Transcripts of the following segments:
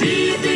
deep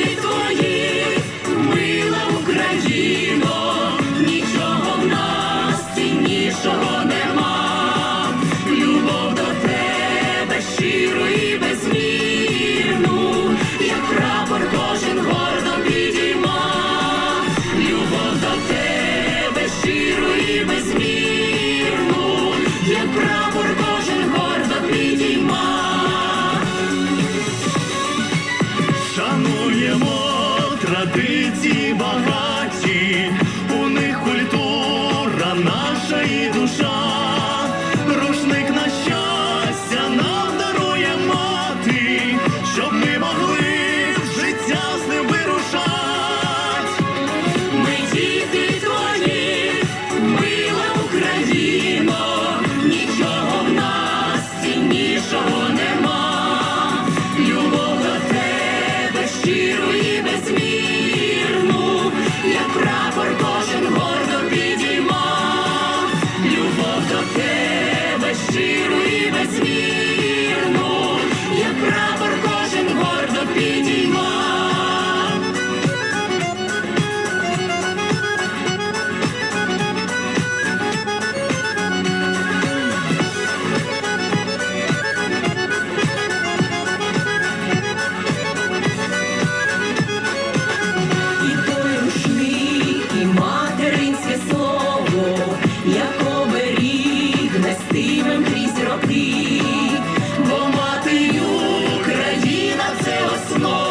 Втримем крізь роки, бо мати Україна це основа.